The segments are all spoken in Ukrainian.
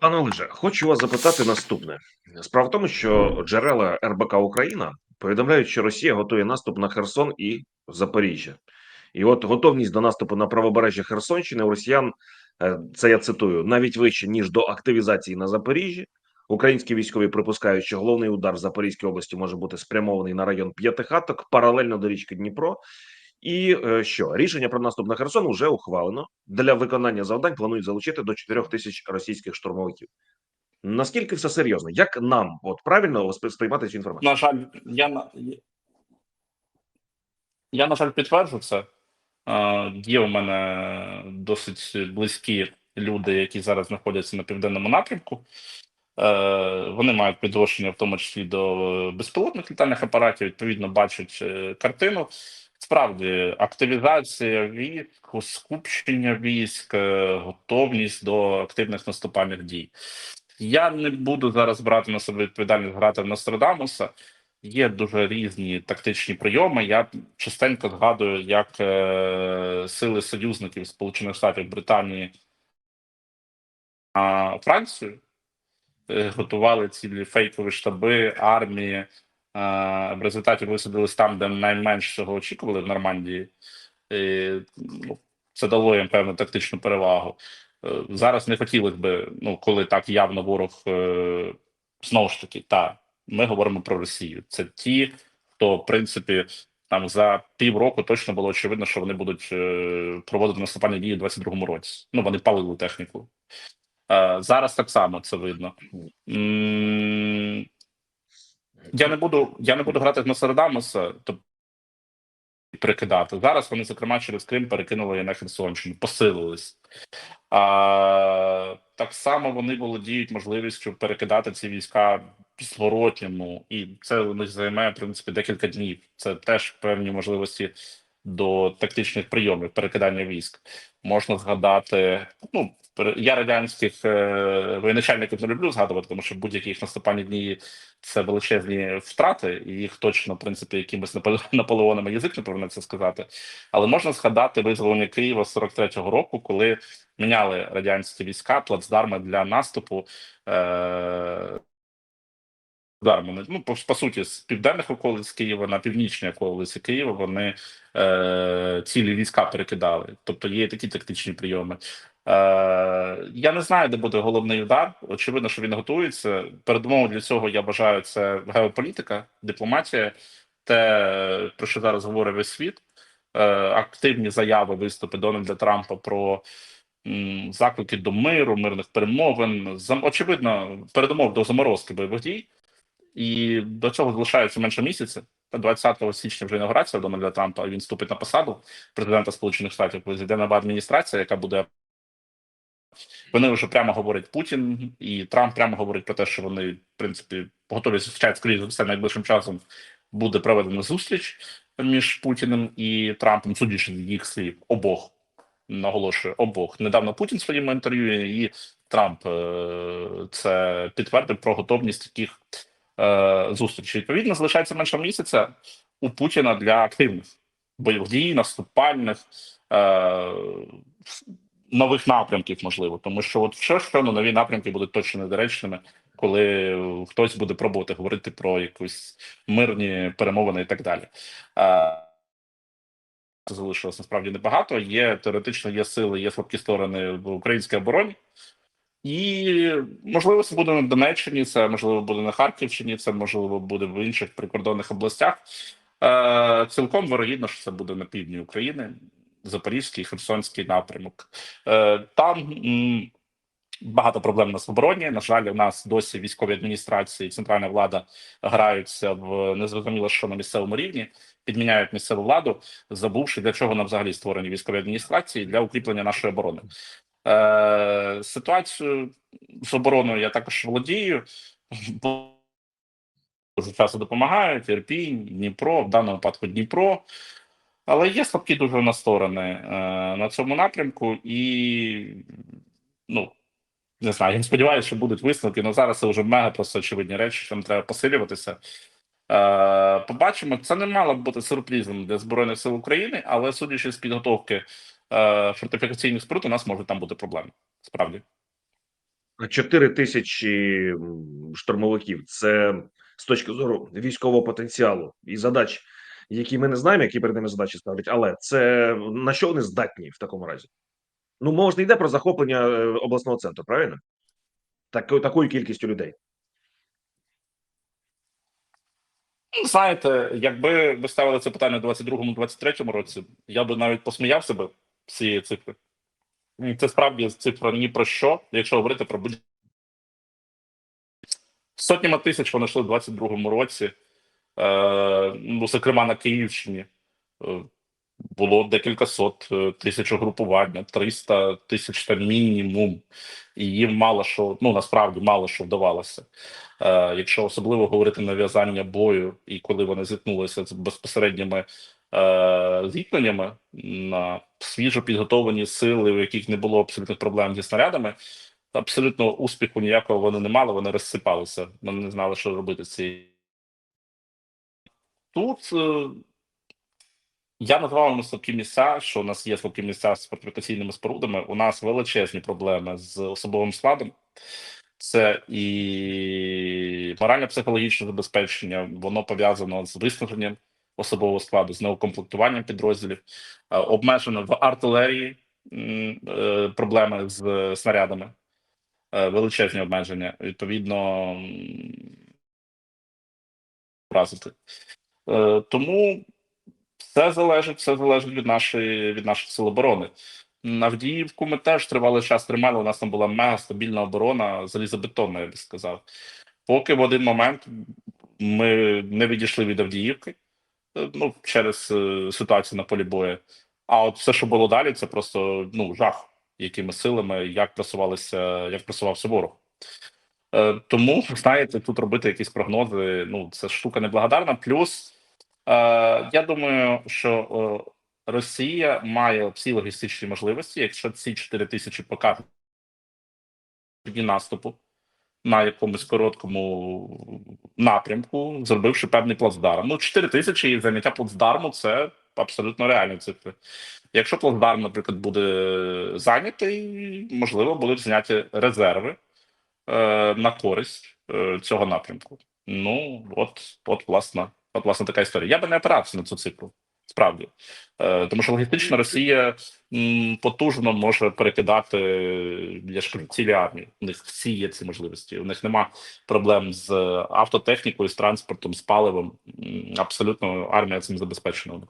Пане Олеже, хочу вас запитати наступне. Справа в тому, що джерела РБК Україна повідомляють, що Росія готує наступ на Херсон і Запоріжжя. І от готовність до наступу на правобережжя Херсонщини у росіян, е, це я цитую, навіть вище ніж до активізації на Запоріжжі. Українські військові припускають, що головний удар в Запорізькій області може бути спрямований на район П'ятихаток паралельно до річки Дніпро. І е, що рішення про наступ на Херсон вже ухвалено. Для виконання завдань планують залучити до 4 тисяч російських штурмовиків. Наскільки все серйозно? Як нам от правильно сприй- сприймати цю інформацію? На жаль, я я, на жаль, підтверджу це. Є у мене досить близькі люди, які зараз знаходяться на південному напрямку. Е, Вони мають підвищення, в тому числі до безпілотних літальних апаратів, відповідно, бачать е, картину. Справді, активізація військ, скупчення військ, е, готовність до активних наступальних дій. Я не буду зараз брати на себе відповідальність грати в Нострадамуса. Є дуже різні тактичні прийоми. Я частенько згадую, як е, сили союзників Сполучених Штатів Британії а Францію е, готували цілі фейкові штаби армії. В результаті висадились там, де найменш цього очікували в Нормандії. І, ну, це дало їм певну тактичну перевагу. Е, Зараз не хотілося би, ну коли так явно ворог е, знову ж таки, та ми говоримо про Росію. Це ті, хто в принципі там за півроку точно було очевидно, що вони будуть е, проводити наступальні дії у 22-му році. Ну вони палили техніку. Зараз так само це видно. Я не буду, я не буду грати в Нострадамуса, тобто перекидати. Зараз вони, зокрема, через Крим перекинули на Херсонщину, посилились. А, так само вони володіють можливістю перекидати ці війська зворотньому, і це у них займе в принципі декілька днів. Це теж певні можливості до тактичних прийомів перекидання військ. Можна згадати. Ну я радянських е, воєначальників не люблю згадувати, тому що будь-які їх наступальні дні це величезні втрати, і їх точно, в принципі, якимось Наполе- наполеонами язик не повернеться сказати. Але можна згадати визволення Києва з 43-го року, коли міняли радянські війська плацдарми для наступу. Е- Дармами. Ну, по, по суті, з південних околиць Києва на північні околиці Києва вони е, цілі війська перекидали. Тобто є такі тактичні прийоми. Е, я не знаю, де буде головний удар. Очевидно, що він готується. Передумовою для цього я вважаю це геополітика, дипломатія, те, про що зараз говорить весь світ. Е, активні заяви, виступи Дональда Трампа про заклики до миру, мирних перемовин. Очевидно, передумов до заморозки бойових дій. І до цього залишається менше місяця. 20 січня вже інаугурація Дональда Трампа. Він вступить на посаду президента Сполучених Штатів. Зайде нова адміністрація, яка буде. Вони вже прямо говорять Путін, і Трамп прямо говорить про те, що вони, в принципі, готові зустрічати скоріше все найближчим часом. Буде проведена зустріч між Путіним і Трампом, судячи їх слів, обох наголошую обох. Недавно Путін в своєму інтерв'ю і Трамп е, це підтвердив про готовність таких е, зустрічей. Відповідно, залишається менше місяця у Путіна для активних бойових дій, наступальних е, нових напрямків, можливо, тому що от що що ну, нові напрямки будуть точно недоречними, коли хтось буде пробувати говорити про якісь мирні перемовини і так далі. Е, залишилось насправді небагато. Є теоретично є сили, є слабкі сторони в українській обороні. І можливо, це буде на Донеччині, це можливо буде на Харківщині, це можливо буде в інших прикордонних областях. Е, цілком вирогідно, що це буде на півдні України, Запорізький, Херсонський напрямок. Е, там м, багато проблем у нас обороні. На жаль, у нас досі військові адміністрації, центральна влада граються в незрозуміло, що на місцевому рівні, підміняють місцеву владу, забувши для чого нам взагалі створені військові адміністрації для укріплення нашої оборони. Е, ситуацію з обороною я також володію. Дуже часто допомагають Ірпінь, Дніпро, в даному випадку Дніпро. Але є слабкі дуже у нас сторони е, на цьому напрямку, і ну не знаю, я сподіваюся, що будуть висновки. але зараз це вже мега просто очевидні речі, що нам треба посилюватися. Е, побачимо, це не мало б бути сюрпризом для Збройних сил України, але судячи з підготовки фортифікаційних споруд, у нас можуть там бути проблеми. Справді. А 4 тисячі штурмовиків це з точки зору військового потенціалу і задач, які ми не знаємо, які перед ними задачі ставлять, але це на що вони здатні в такому разі? Ну, мова ж не йде про захоплення е, обласного центру, правильно? Так, такою кількістю людей. Ну, Знаєте, якби ви ставили це питання у 22-23 році, я би навіть посміявся би з цієї цифри. Це справді цифра ні про що, якщо говорити про будь сотнями тисяч вони йшли в 22-му році. Е, ну, зокрема, на Київщині е, було декілька сот е, тисяч угрупування, 300 тисяч та мінімум. І їм мало що, ну насправді мало що вдавалося. Е, якщо особливо говорити нав'язання бою, і коли вони зіткнулися з безпосередніми зіткненнями на свіжо підготовлені сили, у яких не було абсолютних проблем зі снарядами, абсолютно успіху ніякого вони не мали, вони розсипалися. Вони не знали, що робити з. Тут е, я назвав йому слабкі місця, що у нас є слабкі місця з фортифікаційними спорудами. У нас величезні проблеми з особовим складом. Це і морально-психологічне забезпечення, воно пов'язано з виснаженням особового складу, з неукомплектуванням підрозділів, Е, обмежено в артилерії е, проблеми з снарядами, Е, величезні обмеження. Відповідно, вразити. Тому все залежить, все залежить від нашої від наших сил оборони. Авдіївку ми теж тривалий час тримали. У нас там була мега стабільна оборона, залізобетонна, я би сказав. Поки в один момент ми не відійшли від Авдіївки, ну, через е, ситуацію на полі бою. А от все, що було далі, це просто ну, жах, якими силами, як просувалися, як просувався ворог. Е, тому, знаєте, тут робити якісь прогнози, ну, це штука неблагодарна. Плюс, е, я думаю, що е, Росія має всі логістичні можливості, якщо ці 4 тисячі покажуть наступу на якомусь короткому напрямку, зробивши певний плацдарм. Ну, 4 тисячі і заняття плацдарму це абсолютно реальні цифри. Якщо плацдарм, наприклад, буде зайнятий, можливо, будуть зняті резерви е, на користь е, цього напрямку. Ну, от, от, власне, от, власне, така історія. Я би не опирався на цю цифру, справді. Е, тому що логістично Росія потужно може перекидати я ж цілі армії. У них всі є ці можливості. У них нема проблем з автотехнікою, з транспортом, з паливом. Абсолютно армія цим забезпечена.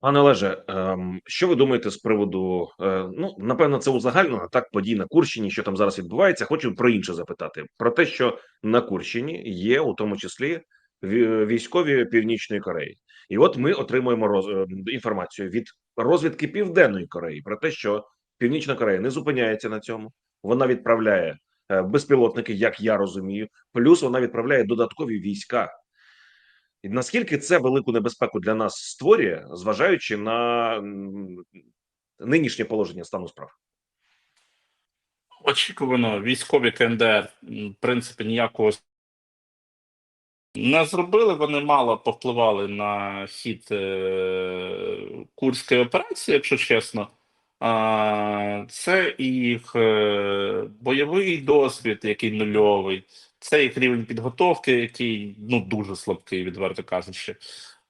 Пане Олеже, ем, що ви думаєте з приводу? Е, ну напевно, це узагальнено так подій на Курщині, що там зараз відбувається. Хочу про інше запитати: про те, що на Курщині є у тому числі ві- військові Північної Кореї, і от ми отримуємо роз, е, інформацію від розвідки Південної Кореї про те, що Північна Корея не зупиняється на цьому. Вона відправляє е, безпілотники, як я розумію, плюс вона відправляє додаткові війська. І наскільки це велику небезпеку для нас створює, зважаючи на нинішнє положення стану справ? Очікувано, військові КНДР, в принципі, ніякого не зробили. Вони мало повпливали на хід е, курської операції, якщо чесно. А, це їх е, бойовий досвід, який нульовий, це їх рівень підготовки, який ну дуже слабкий, відверто кажучи.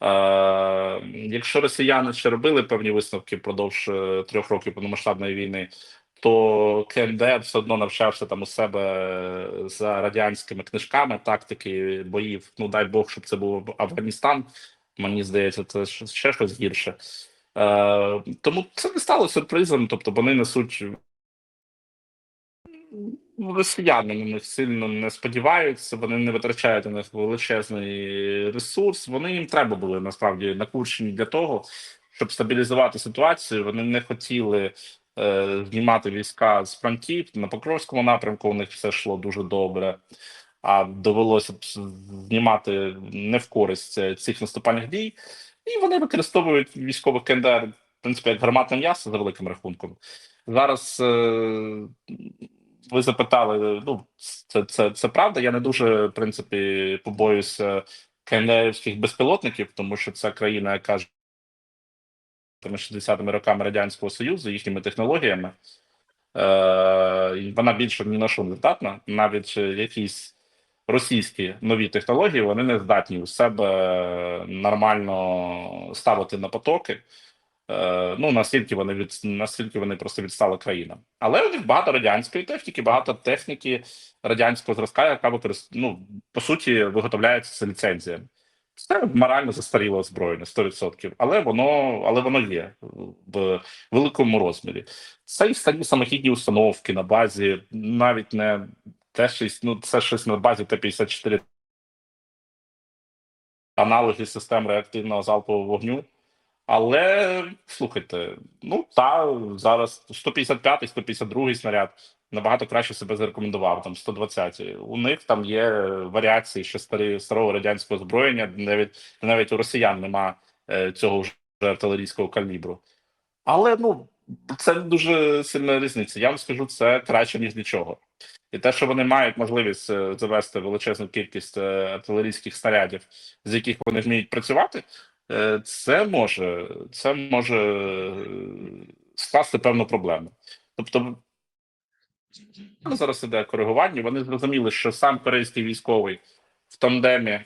Е, якщо росіяни ще робили певні висновки впродовж е, трьох років повномасштабної війни, то КНДР все одно навчався там у себе за радянськими книжками тактики боїв. Ну дай Бог, щоб це був Афганістан. Мені здається, це ще щось гірше. Е, тому це не стало сюрпризом. Тобто вони несуть росіяни на них сильно не сподіваються, вони не витрачають на них величезний ресурс. Вони їм треба були насправді на Курщині для того, щоб стабілізувати ситуацію. Вони не хотіли е, знімати війська з фронтів на Покровському напрямку. У них все йшло дуже добре. А довелося б знімати не в користь е, цих наступальних дій, і вони використовують військових КНДР, в принципі, як гарматне м'ясо за великим рахунком. Зараз е, ви запитали, ну це, це, це правда. Я не дуже в принципі побоююся КНДРівських безпілотників, тому що це країна, яка ж 60-ми роками Радянського Союзу, їхніми технологіями. Е, вона більше ні на що не здатна. Навіть е, якісь російські нові технології вони не здатні у себе нормально ставити на потоки. Е, ну настільки вони від настільки вони просто відстала країна. Але у них багато радянської техніки, багато техніки радянського зразка, яка використ... ну, по суті виготовляється з ліцензіями. Це морально застаріле озброєння 100%, але воно але воно є в великому розмірі. Це і старі самохідні установки на базі, навіть не Т-6, ну це щось на базі Т-54 аналоги систем реактивного залпового вогню. Але слухайте, ну та зараз 155-й, 152-й снаряд набагато краще себе зарекомендував. Там 120-й. У них там є варіації ще старі старого радянського озброєння. Навіть навіть у росіян нема е, цього вже артилерійського калібру. Але ну це дуже сильна різниця. Я вам скажу, це краще ніж нічого. І те, що вони мають можливість е, завести величезну кількість е, артилерійських снарядів, з яких вони вміють працювати, це може це може скласти певну проблему. Тобто ну, зараз іде коригування. Вони зрозуміли, що сам корейський військовий в тандемі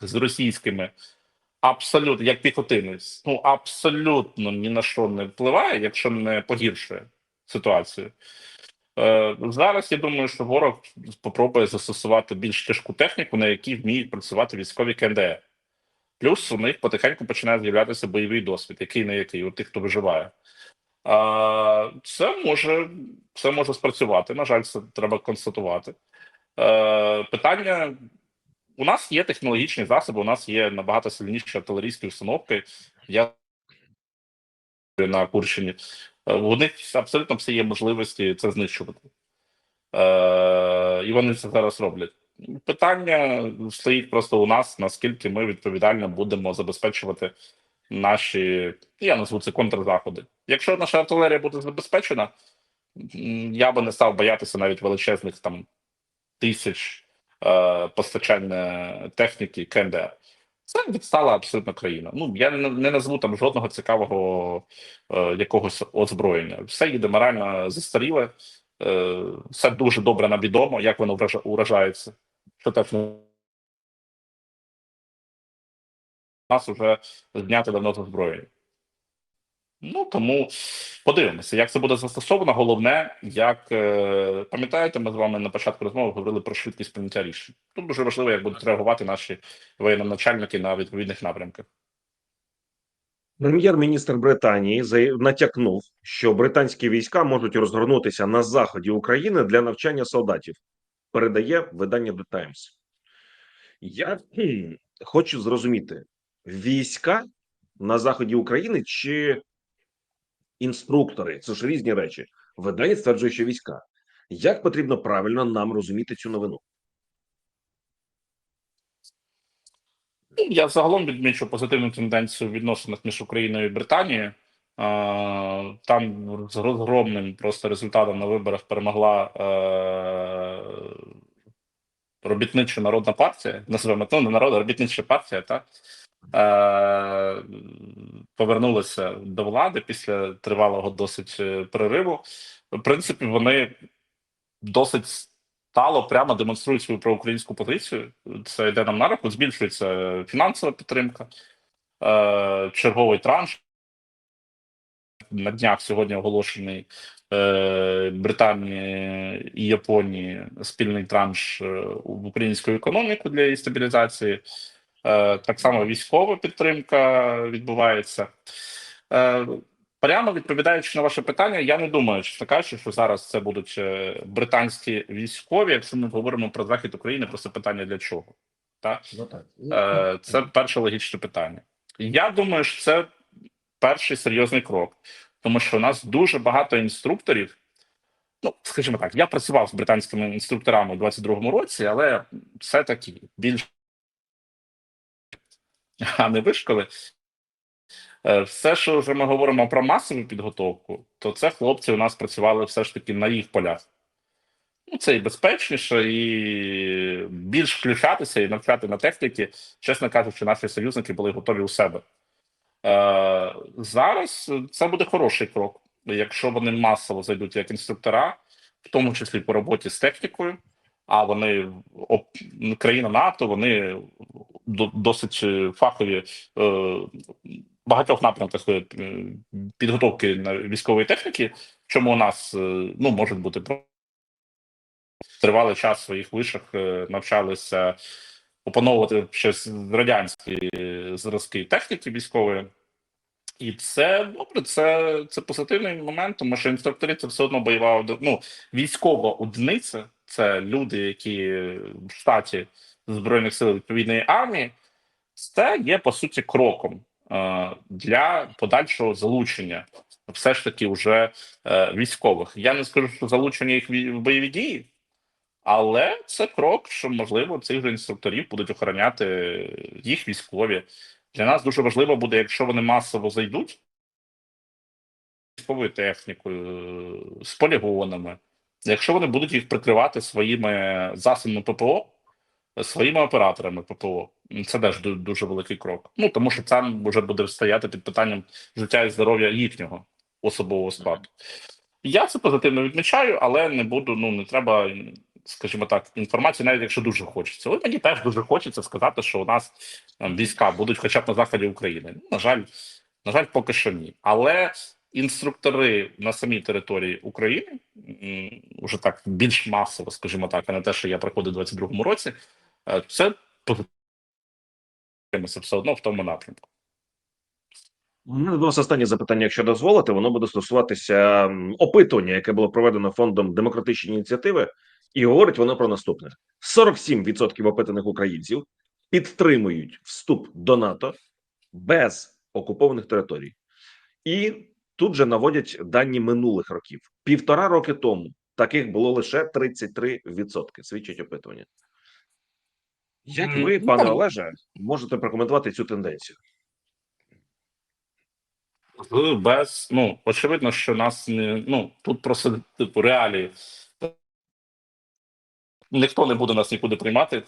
з російськими абсолютно як піхотинець, ну абсолютно ні на що не впливає, якщо не погіршує ситуацію. Е, Зараз я думаю, що ворог спробує застосувати більш тяжку техніку, на якій вміють працювати військові КНДР. Плюс у них потихеньку починає з'являтися бойовий досвід, який не який, у тих, хто виживає. Це може це може спрацювати. На жаль, це треба констатувати. Е, Питання: у нас є технологічні засоби, у нас є набагато сильніші артилерійські установки. Я на Курщині. Е, У них абсолютно всі є можливості це знищувати. Е, І вони це зараз роблять. Питання стоїть просто у нас, наскільки ми відповідально будемо забезпечувати наші, я назву це контрзаходи. Якщо наша артилерія буде забезпечена, я би не став боятися навіть величезних там тисяч е, постачання техніки КНДР. Це відстала абсолютно країна. Ну я не, не назву там жодного цікавого е, якогось озброєння. Все їде морально застаріле, е, все дуже добре нам відомо, як воно вража- уражається. Що теж нас вже зняти давно з озброєння. Ну тому подивимося, як це буде застосовано. Головне, як е, пам'ятаєте, ми з вами на початку розмови говорили про швидкість прийняття рішень. Тут дуже важливо, як будуть реагувати наші воєнноначальники на відповідних напрямках. Прем'єр-міністр Британії натякнув, що британські війська можуть розгорнутися на заході України для навчання солдатів. Передає видання The Times. Я хочу зрозуміти: війська на заході України чи інструктори це ж різні речі. Видання стверджує, що війська. Як потрібно правильно нам розуміти цю новину? Ну, Я загалом відмічу позитивну тенденцію в відносинах між Україною і Британією. Там з розгромним просто результатом на виборах перемогла е, робітнича народна партія, називаємо ну, не народна, робітнича партія, так? Е, повернулася до влади після тривалого досить е, перериву. В принципі, вони досить стало прямо демонструють свою проукраїнську позицію. Це йде нам на руку, збільшується фінансова підтримка, е, черговий транш. На днях сьогодні оголошений Британії і Японії спільний транш в українську економіку для її стабілізації. Е, так само військова підтримка відбувається. Е, Прямо відповідаючи на ваше питання, я не думаю, чесно кажучи, що зараз це будуть е, британські військові. Якщо ми говоримо про захід України, просто питання для чого? Так? Е, Це перше логічне питання. Я думаю, що це перший серйозний крок, тому що у нас дуже багато інструкторів. Ну, скажімо так, я працював з британськими інструкторами у 22-му році, але все таки більш а не вишколи. Е, Все, що вже ми говоримо про масову підготовку, то це хлопці у нас працювали все ж таки на їх полях. Ну, це і безпечніше, і більш включатися і навчати на техніці, чесно кажучи, наші союзники були готові у себе. Е, зараз це буде хороший крок. якщо вони масово зайдуть як інструктора, в тому числі по роботі з технікою, а вони країна НАТО, вони досить е, фахові е, багатьох напрямках е, підготовки військової техніки, чому у нас ну можуть бути тривалий час в своїх вишах навчалися опановувати щось радянські зразки техніки військової. І це добре, це, це позитивний момент, тому що інструктори це все одно бойова ну, військова одиниця. Це люди, які в штаті Збройних сил відповідної армії. Це є по суті кроком е, для подальшого залучення, все ж таки, вже е, військових. Я не скажу, що залучення їх в бойові дії, але це крок, що можливо цих же інструкторів будуть охороняти їх військові. Для нас дуже важливо буде, якщо вони масово зайдуть військовою технікою, з полігонами, якщо вони будуть їх прикривати своїми засобами ППО, своїми операторами ППО, це теж ду- дуже великий крок. Ну тому що це вже буде стояти під питанням життя і здоров'я їхнього особового складу. Я це позитивно відмічаю, але не буду. Ну не треба, скажімо так, інформації, навіть якщо дуже хочеться. Але мені теж дуже хочеться сказати, що у нас там, війська будуть хоча б на заході України. Ну, на жаль, на жаль, поки що ні. Але інструктори на самій території України вже так більш масово, скажімо так, а не те, що я проходив у 22-му році. Е, Це все одно в тому напрямку. У останнє запитання, якщо дозволите, воно буде стосуватися опитування, яке було проведено фондом демократичні ініціативи, і говорить воно про наступне: 47% опитаних українців підтримують вступ до НАТО без окупованих територій, і тут же наводять дані минулих років. Півтора роки тому таких було лише 33%, свідчить опитування. Як ви, ну, пане Олеже, можете прокоментувати цю тенденцію? Без ну очевидно, що нас не ну тут просто типу реалії. Ніхто не буде нас нікуди приймати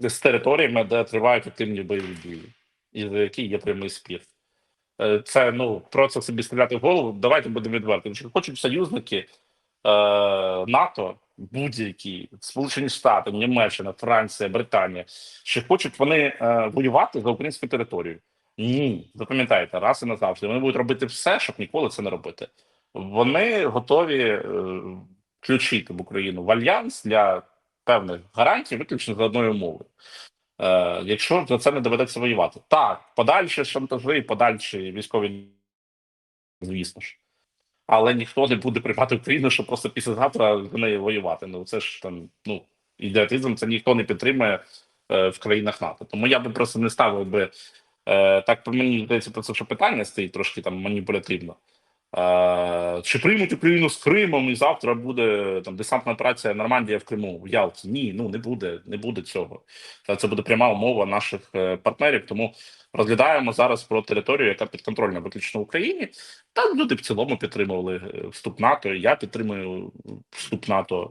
з територіями, де тривають активні бойові дії, і за які є прямий спір. Е, Це ну просто собі стріляти в голову. Давайте будемо відверти. Чи хочуть союзники е, НАТО, будь-які Сполучені Штати, Німеччина, Франція, Британія, чи хочуть вони е, воювати за українську територію? Ні, запам'ятайте, раз і назавжди. Вони будуть робити все, щоб ніколи це не робити. Вони готові е, включити в Україну в альянс для певних гарантій, виключно за одною умовою. Е, якщо за це не доведеться воювати, так подальші шантажі, подальші військові, звісно ж. Але ніхто не буде приймати Україну, щоб просто післязавтра з нею воювати. Ну це ж там ну ідіотизм, це ніхто не підтримує е, в країнах НАТО. Тому я би просто не ставив би е, так. По мені здається, про це що питання стоїть трошки там маніпулятивно. Чи приймуть Україну з Кримом і завтра буде там десантна операція Нормандія в Криму в Ялті? Ні, ну не буде, не буде цього. Та Це буде пряма умова наших е, партнерів. Тому розглядаємо зараз про територію, яка підконтрольна виключно Україні. Та люди в цілому підтримували е, вступ НАТО. Я підтримую вступ НАТО.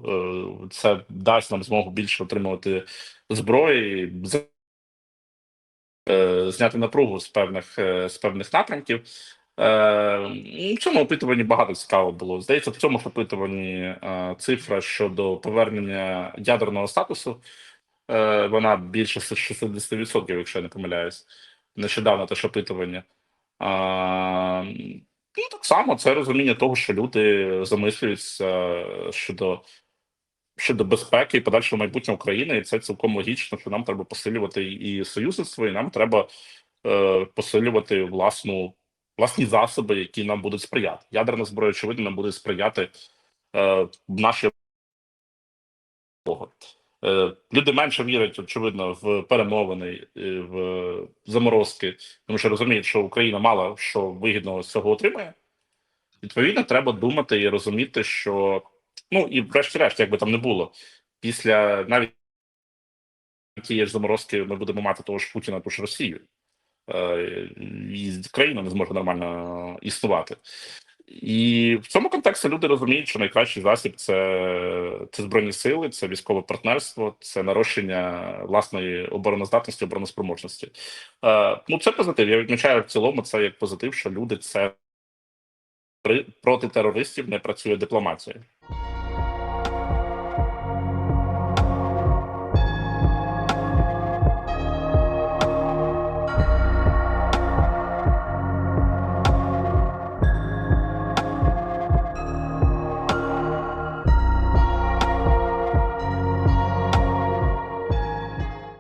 Е, Це дасть нам змогу більше отримувати зброї, зняти напругу з певних з певних напрямків. Е, В цьому опитуванні багато цікаво було. Здається, в цьому ж опитуванні е, цифра щодо повернення ядерного статусу. е, Вона більше 60%, якщо я не помиляюсь. Нещодавно теж опитування. Ну, так само це розуміння того, що люди замислюються щодо, щодо безпеки і подальшого майбутнього України, і це цілком логічно, що нам треба посилювати і союзництво, і нам треба е, посилювати власну, власні засоби, які нам будуть сприяти. Ядерна зброя, очевидно, нам буде сприяти е, нашій Е, Люди менше вірять, очевидно, в перемовини, в заморозки, тому що розуміють, що Україна мало що вигідного з цього отримає. Відповідно, треба думати і розуміти, що ну і врешті-решт, як би там не було, після навіть тієї ж заморозки ми будемо мати того ж Путіна, ту ж Росію. Е, І країна не зможе нормально існувати. І в цьому контексті люди розуміють, що найкращий засіб це, це збройні сили, це військове партнерство, це нарощення власної обороноздатності, обороноспроможності. Е, ну це позитив. Я відмічаю в цілому це як позитив, що люди це проти терористів не працює дипломатія.